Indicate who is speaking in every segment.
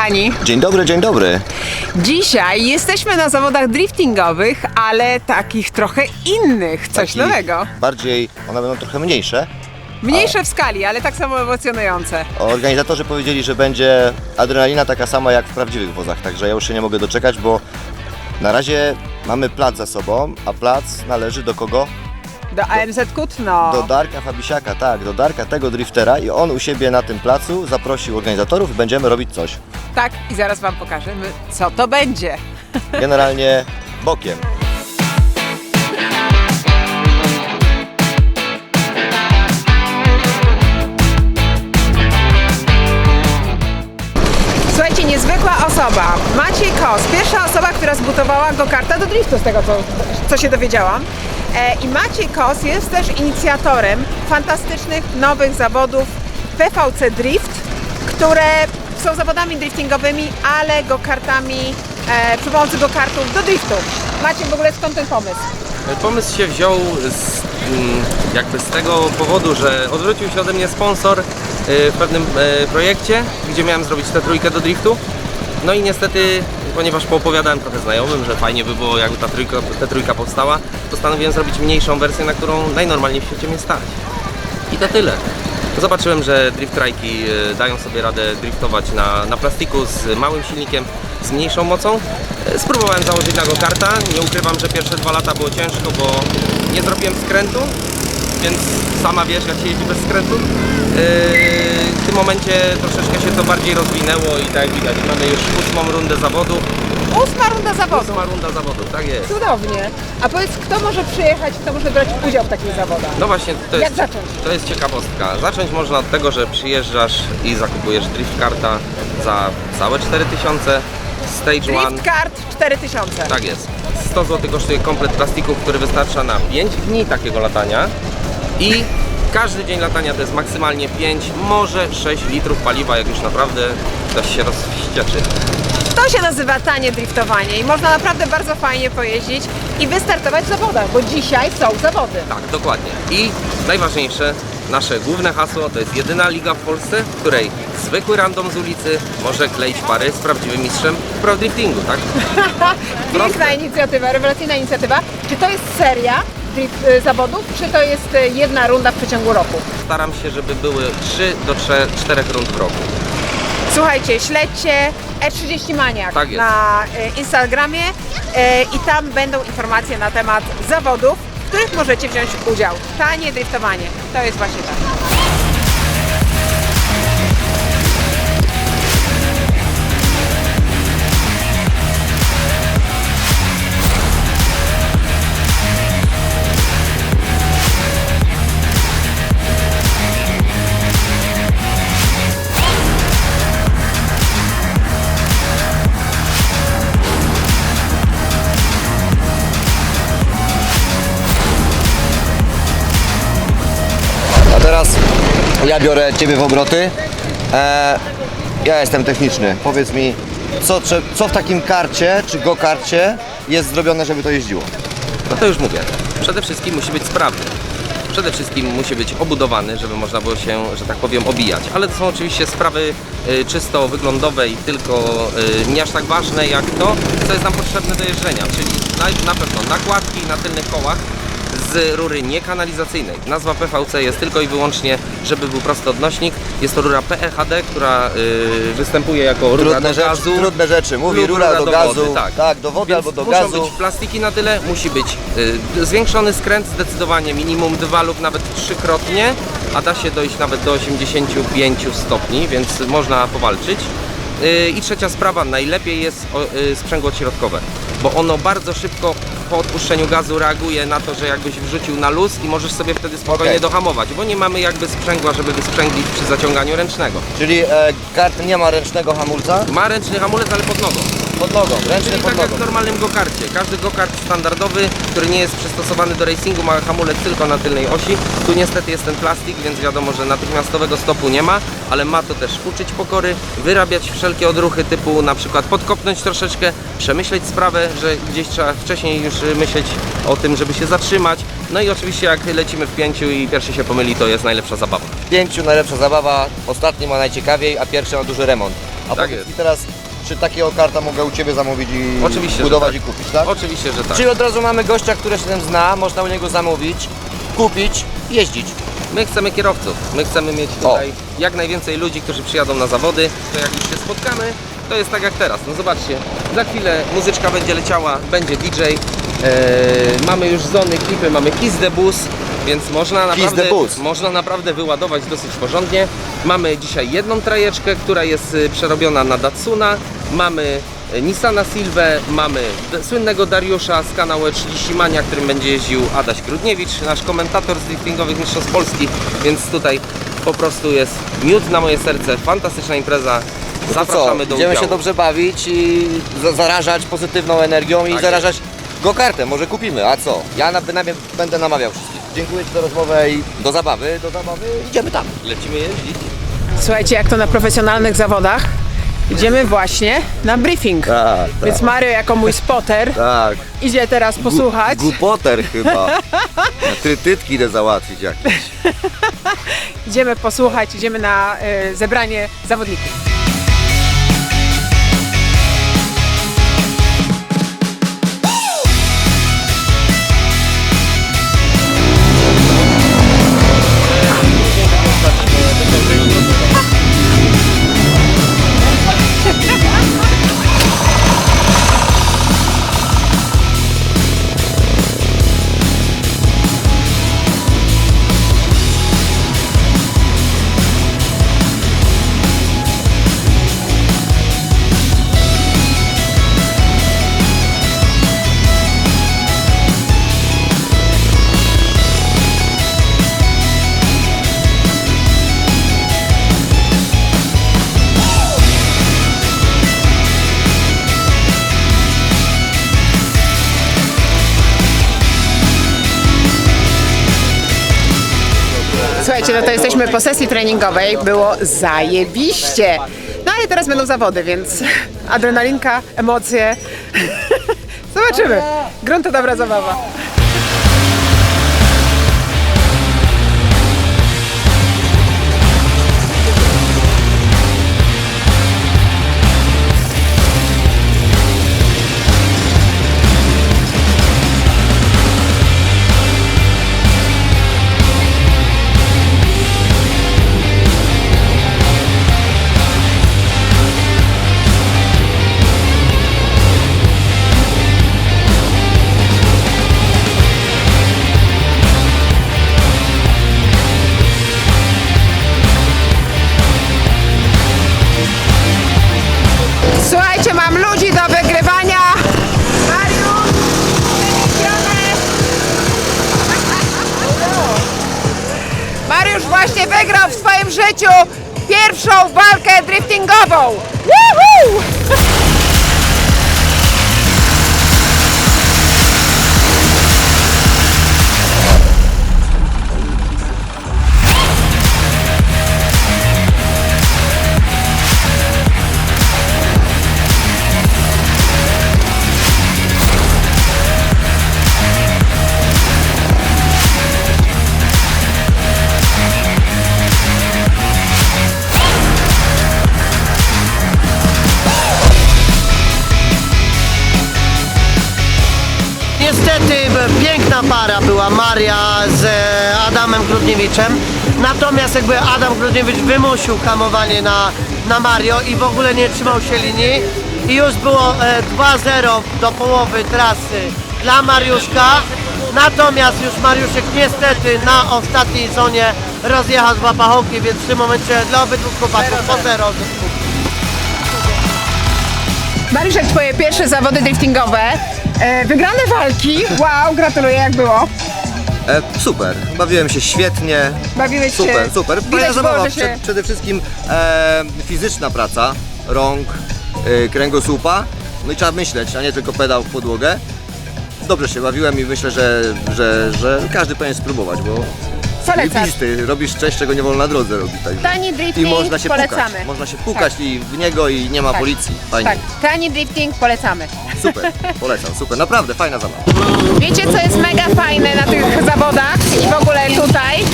Speaker 1: kochani.
Speaker 2: Dzień dobry, dzień dobry.
Speaker 1: Dzisiaj jesteśmy na zawodach driftingowych, ale takich trochę innych, coś
Speaker 2: Taki
Speaker 1: nowego.
Speaker 2: Bardziej, one będą trochę mniejsze.
Speaker 1: Mniejsze w skali, ale tak samo emocjonujące.
Speaker 2: Organizatorzy powiedzieli, że będzie adrenalina taka sama jak w prawdziwych wozach, także ja już się nie mogę doczekać, bo na razie mamy plac za sobą, a plac należy do kogo?
Speaker 1: Do AMZ Kutno.
Speaker 2: Do Darka Fabisiaka, tak, do Darka tego driftera i on u siebie na tym placu zaprosił organizatorów i będziemy robić coś.
Speaker 1: Tak, i zaraz wam pokażemy, co to będzie.
Speaker 2: Generalnie bokiem.
Speaker 1: Słuchajcie, niezwykła osoba. Maciej Kos, pierwsza osoba, która zbudowała go-karta do driftu, z tego co, co się dowiedziałam. E, I Maciej Kos jest też inicjatorem fantastycznych nowych zawodów PVC Drift, które są zawodami driftingowymi, ale go-kartami, e, przy pomocy go-kartów do driftu. Maciej, w ogóle skąd ten pomysł?
Speaker 3: Pomysł się wziął z, mm, jakby z tego powodu, że odwrócił się ode mnie sponsor y, w pewnym e, projekcie, gdzie miałem zrobić tę trójkę do driftu. No i niestety, ponieważ poopowiadałem trochę znajomym, że fajnie by było jakby ta trójka, ta trójka powstała, postanowiłem zrobić mniejszą wersję, na którą najnormalniej w świecie mnie stać. I to tyle. Zobaczyłem, że drift trajki e, dają sobie radę driftować na, na plastiku z małym silnikiem, z mniejszą mocą. E, Spróbowałem założyć na go karta. Nie ukrywam, że pierwsze dwa lata było ciężko, bo nie zrobiłem skrętu, więc sama wiesz, jak się jeździ bez skrętu. E, W tym momencie troszeczkę się to bardziej rozwinęło i tak jak widać, mamy już ósmą rundę zawodu.
Speaker 1: Ósma runda zawodu.
Speaker 3: Ósma runda zawodu, tak jest.
Speaker 1: Cudownie. A powiedz, kto może przyjechać, kto może brać udział w takich zawodach?
Speaker 3: No właśnie, to
Speaker 1: Jak
Speaker 3: jest,
Speaker 1: zacząć?
Speaker 3: to jest ciekawostka. Zacząć można od tego, że przyjeżdżasz i zakupujesz drift karta za całe 4000. Stage One.
Speaker 1: Drift kart 4000.
Speaker 3: Tak jest. 100 zł kosztuje komplet plastików, który wystarcza na 5 dni takiego latania. I każdy dzień latania to jest maksymalnie 5, może 6 litrów paliwa, jak już naprawdę ktoś się rozwścieczy.
Speaker 1: To się nazywa tanie driftowanie i można naprawdę bardzo fajnie pojeździć i wystartować w zawodach, bo dzisiaj są zawody.
Speaker 3: Tak, dokładnie. I najważniejsze, nasze główne hasło to jest jedyna liga w Polsce, w której zwykły random z ulicy może kleić pary z prawdziwym mistrzem pro driftingu, tak?
Speaker 1: Piękna inicjatywa, rewelacyjna inicjatywa. Czy to jest seria drift, y, zawodów, czy to jest y, jedna runda w przeciągu roku?
Speaker 3: Staram się, żeby były 3 do 4 rund w roku.
Speaker 1: Słuchajcie, śledźcie E30 Maniak
Speaker 3: Tak jest.
Speaker 1: na y, Instagramie i tam będą informacje na temat zawodów, w których możecie wziąć udział. Tanie driftowanie, to jest właśnie tak.
Speaker 2: Ja biorę Ciebie w obroty. E, ja jestem techniczny. Powiedz mi, co, co w takim karcie czy go-karcie jest zrobione, żeby to jeździło?
Speaker 3: No to już mówię. Przede wszystkim musi być sprawny. Przede wszystkim musi być obudowany, żeby można było się, że tak powiem, obijać. Ale to są oczywiście sprawy y, czysto wyglądowe i tylko y, nie aż tak ważne jak to, co jest nam potrzebne do jeżdżenia. Czyli na, na pewno nakładki na tylnych kołach z rury niekanalizacyjnej. Nazwa PVC jest tylko i wyłącznie, żeby był prosty odnośnik. Jest to rura PEHD, która y, występuje jako rura
Speaker 2: Trudne
Speaker 3: do
Speaker 2: rzeczy,
Speaker 3: gazu.
Speaker 2: trudne rzeczy. Mówi
Speaker 3: lub
Speaker 2: rura do, gazu,
Speaker 3: wody, tak.
Speaker 2: tak, do wody
Speaker 3: Więc
Speaker 2: albo do
Speaker 3: muszą
Speaker 2: gazu.
Speaker 3: być plastiki na tyle, musi być y, zwiększony skręt zdecydowanie minimum dwa lub nawet trzykrotnie, a da się dojść nawet do 85 stopni, więc można powalczyć. Y, I trzecia sprawa, najlepiej jest o, y, sprzęgło środkowe, bo ono bardzo szybko po odpuszczeniu gazu reaguje na to, że jakbyś wrzucił na luz i możesz sobie wtedy spokojnie
Speaker 2: Okej.
Speaker 3: dohamować, bo nie mamy jakby sprzęgła, żeby wysprzęglić przy zaciąganiu ręcznego.
Speaker 2: Czyli e, kart nie ma ręcznego hamulca
Speaker 3: Ma ręczny hamulec, ale pod nogą.
Speaker 2: Pod nogą, ręczny
Speaker 3: Czyli
Speaker 2: pod
Speaker 3: tak jak w normalnym go-karcie. Każdy go-kart standardowy, który nie jest przystosowany do racingu, ma hamulec tylko na tylnej osi. Tu niestety jest ten plastik, więc wiadomo, że natychmiastowego stopu nie ma, ale ma to też uczyć pokory, wyrabiać wszelkie odruchy typu na przykład podkopnąć troszeczkę, przemyśleć sprawę, że gdzieś trzeba wcześniej już myśleć o tym, żeby się zatrzymać. No i oczywiście jak lecimy w pięciu i pierwszy się pomyli, to jest najlepsza zabawa.
Speaker 2: Pięciu najlepsza zabawa, ostatni ma najciekawiej, a pierwszy ma duży remont. A powiedz
Speaker 3: jest.
Speaker 2: mi teraz, czy takiego karta mogę u Ciebie zamówić i
Speaker 3: Oczywiście,
Speaker 2: budować
Speaker 3: że
Speaker 2: i
Speaker 3: tak.
Speaker 2: kupić, tak?
Speaker 3: Oczywiście, że tak.
Speaker 2: Czyli od razu mamy gościa, który się tym zna, można u niego zamówić, kupić, jeździć.
Speaker 3: My chcemy kierowców. My chcemy mieć tutaj jak najwięcej ludzi, którzy przyjadą na zawody. To jak już się spotkamy, to jest tak jak teraz. No zobaczcie, za chwilę muzyczka będzie leciała, będzie DJ. Eee, mamy już zony, klipy, mamy Kiss the Bus, więc można naprawdę,
Speaker 2: the Bus.
Speaker 3: można naprawdę wyładować dosyć porządnie. Mamy dzisiaj jedną trajeczkę, która jest y, przerobiona na Datsuna. Mamy y, Nissana Silvę, mamy słynnego Dariusza z kanału 30 Mania, którym będzie jeździł Adaś Grudniewicz, nasz komentator z driftingowych mistrzostw Polski, więc tutaj po prostu jest miód na moje serce, fantastyczna impreza.
Speaker 2: No
Speaker 3: Zapraszamy do udziału.
Speaker 2: się dobrze bawić i za- zarażać pozytywną energią i
Speaker 3: Tak
Speaker 2: zarażać go-kartę, może kupimy, a co? Ja na, na, będę namawiał wszystkich. Dziękuję Ci za rozmowę i do zabawy, do zabawy idziemy tam.
Speaker 3: Lecimy jeździć.
Speaker 1: Słuchajcie, jak to na profesjonalnych zawodach, idziemy właśnie na briefing.
Speaker 2: Tak,
Speaker 1: Więc Mario jako mój spotter
Speaker 2: Tak.
Speaker 1: idzie teraz posłuchać.
Speaker 2: Głupoter chyba. Trytytki idę załatwić jakieś.
Speaker 1: Idziemy posłuchać, idziemy na e, zebranie zawodników. Słuchajcie, no to jesteśmy po sesji treningowej, było zajebiście. No ale teraz będą zawody, więc adrenalinka, emocje. Zobaczymy. Grunt to dobra zabawa. Wygrał w swoim życiu pierwszą walkę driftingową. Woohoo!
Speaker 4: Niestety piękna para była Maria z e, Adamem Grudniewiczem. Natomiast jakby Adam Grudniewicz wymusił hamowanie na, na Mario i w ogóle nie trzymał się linii. I już było e, 2-0 do połowy trasy dla Mariuszka. Natomiast już Mariuszek niestety na ostatniej zonie rozjechał dwa pachołki, więc w tym momencie dla obydwu chłopaków po 0 zysków.
Speaker 1: Mariuszek, twoje pierwsze zawody driftingowe. E, wygrane walki. Wow, gratuluję, jak było.
Speaker 2: E, super, bawiłem się świetnie.
Speaker 1: Bawiłeś się.
Speaker 2: Super, super.
Speaker 1: Widać
Speaker 2: Fajna
Speaker 1: było,
Speaker 2: zabawa.
Speaker 1: że się...
Speaker 2: Przed, przede wszystkim e, fizyczna praca rąk, e, kręgosłupa. No i trzeba myśleć, a nie tylko pedał w podłogę. Dobrze się bawiłem i myślę, że, że, że każdy powinien spróbować, bo Zajebisty, robisz coś, czego nie wolno na drodze robić. Także.
Speaker 1: Tani drifting
Speaker 2: I można się
Speaker 1: polecamy.
Speaker 2: pukać. Można się pukać i w niego i nie ma
Speaker 1: Tak.
Speaker 2: policji. Fajnie.
Speaker 1: Tak, tani drifting polecamy.
Speaker 2: Super, polecam, super. Naprawdę fajna zabawa.
Speaker 1: Wiecie, co jest mega fajne na tych zawodach i w ogóle tutaj?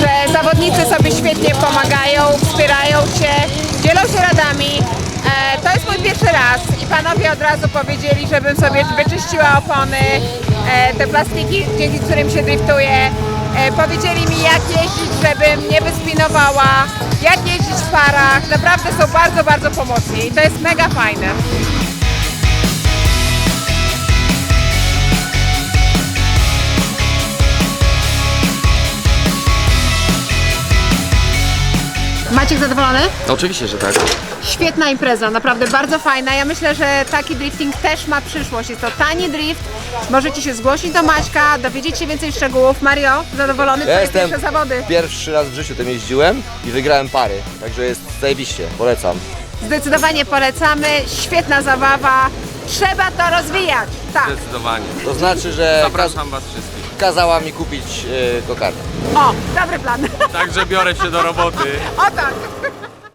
Speaker 1: Że zawodnicy sobie świetnie pomagają, wspierają się, dzielą się radami. E, to jest mój pierwszy raz i panowie od razu powiedzieli, żebym sobie wyczyściła opony, e, te plastiki, dzięki którym się driftuje. E, powiedzieli mi jak jeździć, żebym nie wyspinowała, jak jeździć w parach. Naprawdę są bardzo, bardzo pomocni i to jest mega fajne. Maciek zadowolony?
Speaker 3: Oczywiście, że tak.
Speaker 1: Świetna impreza, naprawdę bardzo fajna. Ja myślę, że taki drifting też ma przyszłość. Jest to tani drift. Możecie się zgłosić do Maćka, dowiedzieć się więcej szczegółów. Mario, zadowolony?
Speaker 2: Ja
Speaker 1: Twoje
Speaker 2: jestem
Speaker 1: pierwsze zawody.
Speaker 2: pierwszy raz w życiu tym jeździłem i wygrałem pary, także jest zajebiście, polecam.
Speaker 1: Zdecydowanie polecamy. Świetna zabawa. Trzeba to rozwijać. Tak.
Speaker 3: Zdecydowanie.
Speaker 2: To znaczy, że
Speaker 3: Zapraszam Was wszystkich.
Speaker 2: Kazała mi kupić yy, go-kartę.
Speaker 1: O, dobry plan.
Speaker 3: Także biorę się do roboty.
Speaker 1: O tak.